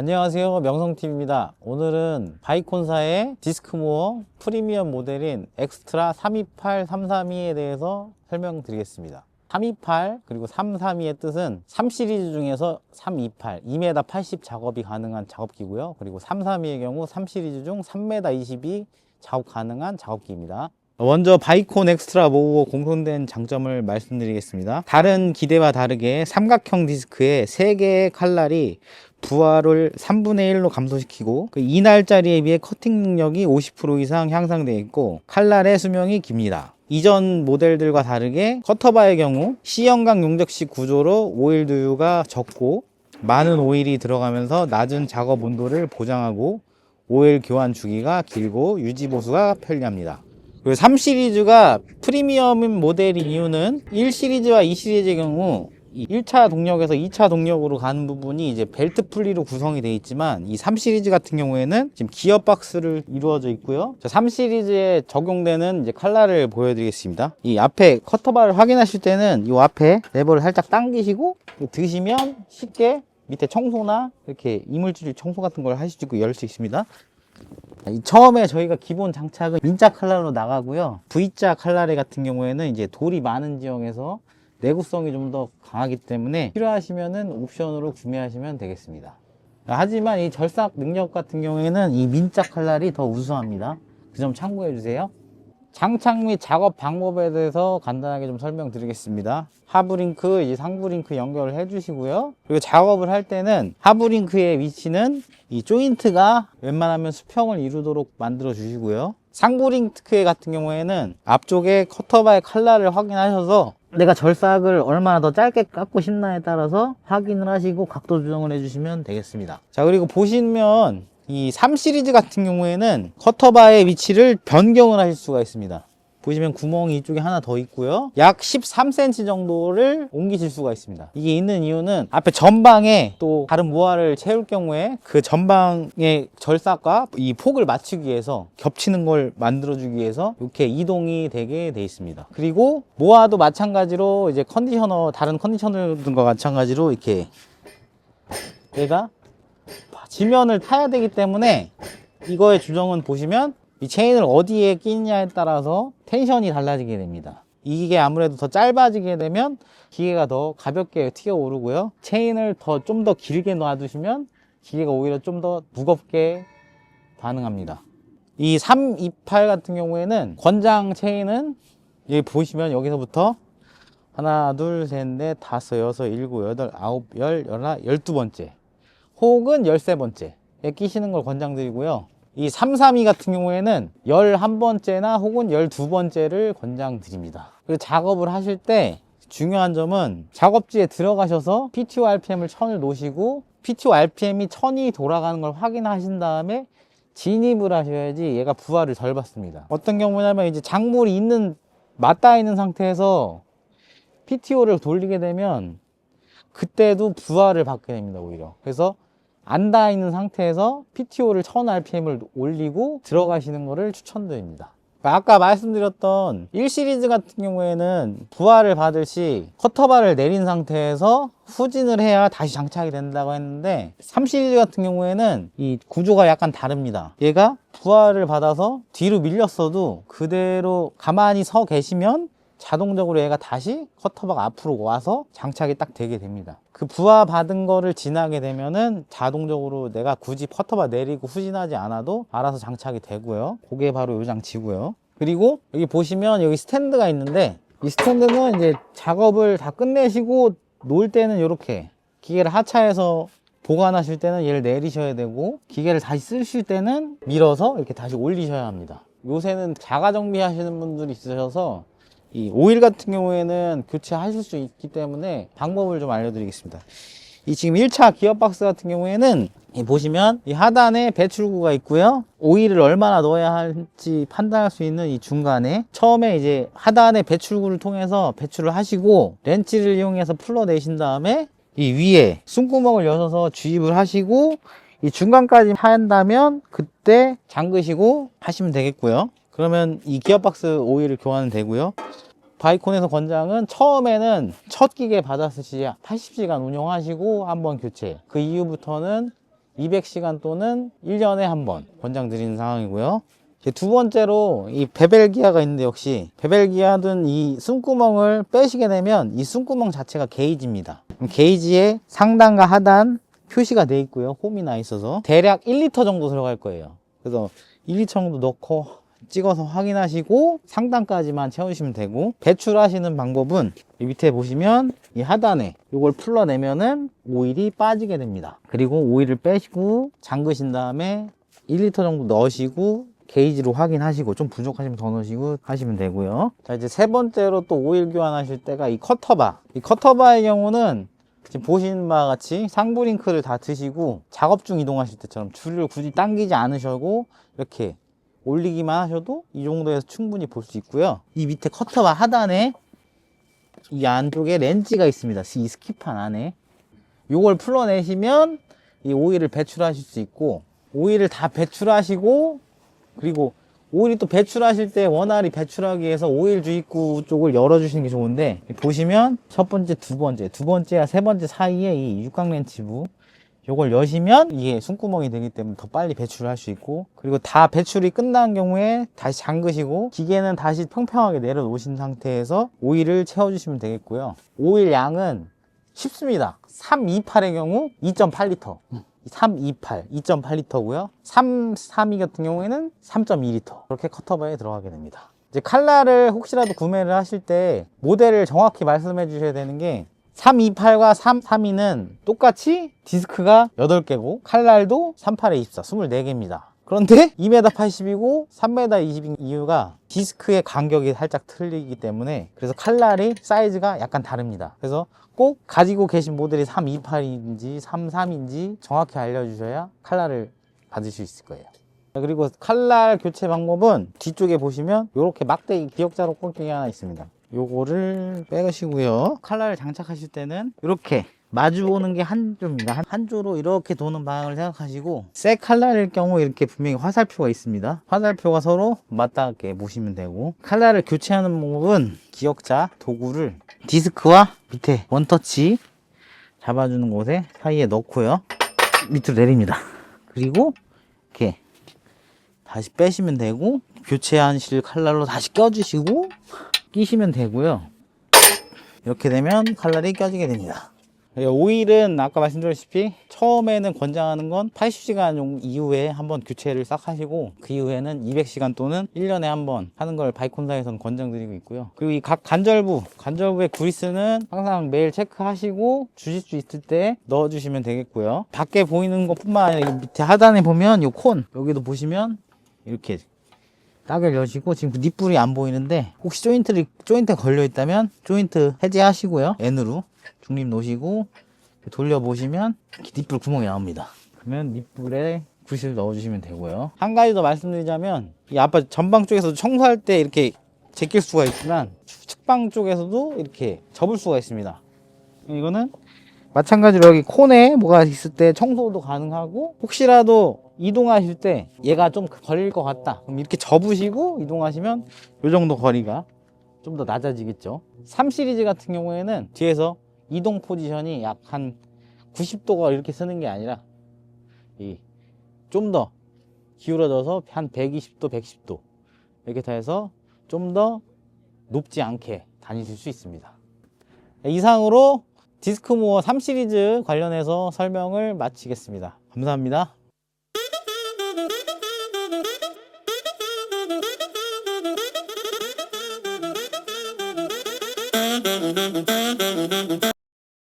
안녕하세요. 명성TV입니다. 오늘은 바이콘사의 디스크모어 프리미엄 모델인 엑스트라 328 332에 대해서 설명드리겠습니다. 328 그리고 332의 뜻은 3 시리즈 중에서 328 2m 80 작업이 가능한 작업기고요. 그리고 332의 경우 3 시리즈 중 3m 22 작업 가능한 작업기입니다 먼저 바이콘 엑스트라 모으고 공통된 장점을 말씀드리겠습니다 다른 기대와 다르게 삼각형 디스크에 3개의 칼날이 부하를 3분의 1로 감소시키고 그 이날짜리에 비해 커팅 능력이 50% 이상 향상되어 있고 칼날의 수명이 깁니다. 이전 모델들과 다르게 커터바의 경우 C형광 용접식 구조로 오일 두유가 적고 많은 오일이 들어가면서 낮은 작업 온도를 보장하고 오일 교환 주기가 길고 유지 보수가 편리합니다. 그리고 3 시리즈가 프리미엄 모델인 이유는 1 시리즈와 2 시리즈의 경우 이 1차 동력에서 2차 동력으로 가는 부분이 이제 벨트 풀리로 구성이 되어 있지만 이 3 시리즈 같은 경우에는 지금 기어 박스를 이루어져 있고요. 3 시리즈에 적용되는 이제 칼날을 보여드리겠습니다. 이 앞에 커터바를 확인하실 때는 이 앞에 레버를 살짝 당기시고 드시면 쉽게 밑에 청소나 이렇게 이물질 청소 같은 걸 하실 수 있고 열 수 있습니다. 이 처음에 저희가 기본 장착은 민자 칼날로 나가고요. V자 칼날에 같은 경우에는 이제 돌이 많은 지형에서 내구성이 좀 더 강하기 때문에 필요하시면은 옵션으로 구매하시면 되겠습니다. 하지만 이 절삭 능력 같은 경우에는 이 민자 칼날이 더 우수합니다. 그 점 참고해 주세요. 장착 및 작업 방법에 대해서 간단하게 좀 설명드리겠습니다. 하부링크, 이제 상부링크 연결을 해주시고요. 그리고 작업을 할 때는 하부링크의 위치는 이 조인트가 웬만하면 수평을 이루도록 만들어 주시고요. 상부링크 같은 경우에는 앞쪽에 커터바의 칼날을 확인하셔서 내가 절삭을 얼마나 더 짧게 깎고 싶나에 따라서 확인을 하시고 각도 조정을 해주시면 되겠습니다. 자, 그리고 보시면 이 3 시리즈 같은 경우에는 커터바의 위치를 변경을 하실 수가 있습니다. 보시면 구멍이 이쪽에 하나 더 있고요. 약 13cm 정도를 옮기실 수가 있습니다. 이게 있는 이유는 앞에 전방에 또 다른 모아를 채울 경우에 그 전방의 절삭과 이 폭을 맞추기 위해서 겹치는 걸 만들어주기 위해서 이렇게 이동이 되게 돼 있습니다. 그리고 모아도 마찬가지로 이제 컨디셔너 다른 컨디셔너들과 마찬가지로 이렇게 얘가 지면을 타야 되기 때문에 이거의 주정은 보시면 이 체인을 어디에 끼느냐에 따라서 텐션이 달라지게 됩니다. 이게 아무래도 더 짧아지게 되면 기계가 더 가볍게 튀어 오르고요. 체인을 더 좀 더 길게 놔두시면 기계가 오히려 좀 더 무겁게 반응합니다. 이 328 같은 경우에는 권장 체인은 여기 보시면 여기서부터 하나, 둘, 셋, 넷, 다섯, 여섯, 일곱, 여덟, 아홉, 열, 열하, 열두 번째 혹은 열세 번째 에 끼시는 걸 권장드리고요. 이 332 같은 경우에는 11번째나 혹은 12번째를 권장드립니다. 그리고 작업을 하실 때 중요한 점은 작업지에 들어가셔서 PTO RPM을 1000을 놓으시고 PTO RPM이 1000이 돌아가는 걸 확인하신 다음에 진입을 하셔야지 얘가 부하를 덜 받습니다. 어떤 경우냐면 이제 작물이 있는 맞닿아 있는 상태에서 PTO를 돌리게 되면 그때도 부하를 받게 됩니다, 오히려. 그래서 안 닿아 있는 상태에서 PTO를 1000rpm을 올리고 들어가시는 것을 추천드립니다. 아까 말씀드렸던 1시리즈 같은 경우에는 부하를 받을 시 커터바를 내린 상태에서 후진을 해야 다시 장착이 된다고 했는데 3시리즈 같은 경우에는 이 구조가 약간 다릅니다. 얘가 부하를 받아서 뒤로 밀렸어도 그대로 가만히 서 계시면 자동적으로 얘가 다시 커터바가 앞으로 와서 장착이 딱 되게 됩니다. 그 부하 받은 거를 지나게 되면은 자동적으로 내가 굳이 커터바 내리고 후진하지 않아도 알아서 장착이 되고요. 그게 바로 이 장치고요. 그리고 여기 보시면 여기 스탠드가 있는데 이 스탠드는 이제 작업을 다 끝내시고 놓을 때는 이렇게 기계를 하차해서 보관하실 때는 얘를 내리셔야 되고 기계를 다시 쓰실 때는 밀어서 이렇게 다시 올리셔야 합니다. 요새는 자가 정비하시는 분들이 있으셔서 이 오일 같은 경우에는 교체하실 수 있기 때문에 방법을 좀 알려드리겠습니다. 이 지금 1차 기어박스 같은 경우에는 이 보시면 이 하단에 배출구가 있고요. 오일을 얼마나 넣어야 할지 판단할 수 있는 이 중간에 처음에 이제 하단에 배출구를 통해서 배출을 하시고 렌치를 이용해서 풀러내신 다음에 이 위에 숨구멍을 여셔서 주입을 하시고 이 중간까지 한다면 그때 잠그시고 하시면 되겠고요. 그러면 이 기어박스 오일을 교환은 되고요. 바이콘에서 권장은 처음에는 첫 기계 받았을 시 80시간 운영하시고 한 번 교체. 그 이후부터는 200시간 또는 1년에 한 번 권장 드리는 상황이고요. 이제 두 번째로 이 베벨 기아가 있는데 역시 베벨 기아든 이 숨구멍을 빼시게 되면 이 숨구멍 자체가 게이지입니다. 게이지에 상단과 하단 표시가 돼 있고요. 홈이 나 있어서 대략 1리터 정도 들어갈 거예요. 그래서 1리터 정도 넣고 찍어서 확인하시고 상단까지만 채우시면 되고 배출하시는 방법은 이 밑에 보시면 이 하단에 이걸 풀러내면은 오일이 빠지게 됩니다. 그리고 오일을 빼시고 잠그신 다음에 1리터 정도 넣으시고 게이지로 확인하시고 좀 부족하시면 더 넣으시고 하시면 되고요. 자 이제 세 번째로 또 오일 교환하실 때가 이 커터바. 이 커터바의 경우는 지금 보시는 바와 같이 상부링크를 다 드시고 작업 중 이동하실 때처럼 줄을 굳이 당기지 않으셔고 이렇게 올리기만 하셔도 이 정도에서 충분히 볼 수 있고요. 이 밑에 커터바 하단에 이 안쪽에 렌즈가 있습니다. 이 스키판 안에. 요걸 풀어내시면 이 오일을 배출하실 수 있고 오일을 다 배출하시고 그리고 오일이 또 배출하실 때 원활히 배출하기 위해서 오일 주입구 쪽을 열어주시는 게 좋은데 보시면 첫 번째, 두 번째, 두 번째와 세 번째 사이에 이 육각 렌치부 요걸 여시면 이게 숨구멍이 되기 때문에 더 빨리 배출을 할 수 있고 그리고 다 배출이 끝난 경우에 다시 잠그시고 기계는 다시 평평하게 내려놓으신 상태에서 오일을 채워주시면 되겠고요 오일 양은 쉽습니다 328의 경우 2.8리터 328, 2.8리터고요. 332 같은 경우에는 3.2리터. 그렇게 커터바에 들어가게 됩니다. 이제 칼날을 혹시라도 구매를 하실 때 모델을 정확히 말씀해 주셔야 되는 게 328과 332는 똑같이 디스크가 8개고 칼날도 38에 24, 24개입니다. 그런데 2m 80이고 3m 20인 이유가 디스크의 간격이 살짝 틀리기 때문에 그래서 칼날이 사이즈가 약간 다릅니다. 그래서 꼭 가지고 계신 모델이 328인지 33인지 정확히 알려주셔야 칼날을 받을 수 있을 거예요. 그리고 칼날 교체 방법은 뒤쪽에 보시면 이렇게 막대기 기역자로 꼴등이 하나 있습니다. 요거를 빼시고요. 칼날을 장착하실 때는 이렇게 마주 보는 게 한 조입니다. 한, 한 조로 이렇게 도는 방향을 생각하시고 새 칼날일 경우 이렇게 분명히 화살표가 있습니다. 화살표가 서로 맞닿게 보시면 되고 칼날을 교체하는 방법은 기역자 도구를 디스크와 밑에 원터치 잡아주는 곳에 사이에 넣고요. 밑으로 내립니다. 그리고 이렇게 다시 빼시면 되고 교체하실 칼날로 다시 껴주시고 끼시면 되고요. 이렇게 되면 칼날이 껴지게 됩니다. 예, 오일은 아까 말씀드렸다시피 처음에는 권장하는 건 80시간 정도 이후에 한번 교체를 싹 하시고 그 이후에는 200시간 또는 1년에 한 번 하는 걸 바이콘사에서는 권장드리고 있고요. 그리고 이 각 관절부, 관절부의 그리스는 항상 매일 체크하시고 주실 수 있을 때 넣어주시면 되겠고요. 밖에 보이는 것 뿐만 아니라 이 밑에 하단에 보면 이 콘 여기도 보시면 이렇게 딱을 여시고 지금 그 닛불이 안 보이는데 혹시 조인트를 조인트 걸려 있다면 조인트 해제하시고요. N으로 중립 놓으시고 돌려 보시면 닛불 구멍이 나옵니다. 그러면 닛불에 구실 넣어주시면 되고요. 한 가지 더 말씀드리자면 이 앞에 전방 쪽에서 청소할 때 이렇게 제낄 수가 있지만 측방 쪽에서도 이렇게 접을 수가 있습니다. 이거는 마찬가지로 여기 콘에 뭐가 있을 때 청소도 가능하고 혹시라도 이동하실 때 얘가 좀 걸릴 것 같다. 그럼 이렇게 접으시고 이동하시면 이 정도 거리가 좀 더 낮아지겠죠. 3 시리즈 같은 경우에는 뒤에서 이동 포지션이 약 한 90도가 이렇게 쓰는 게 아니라 좀 더 기울어져서 한 120도 110도 이렇게 다 해서 좀 더 높지 않게 다니실 수 있습니다. 이상으로 디스크모어 3 시리즈 관련해서 설명을 마치겠습니다. 감사합니다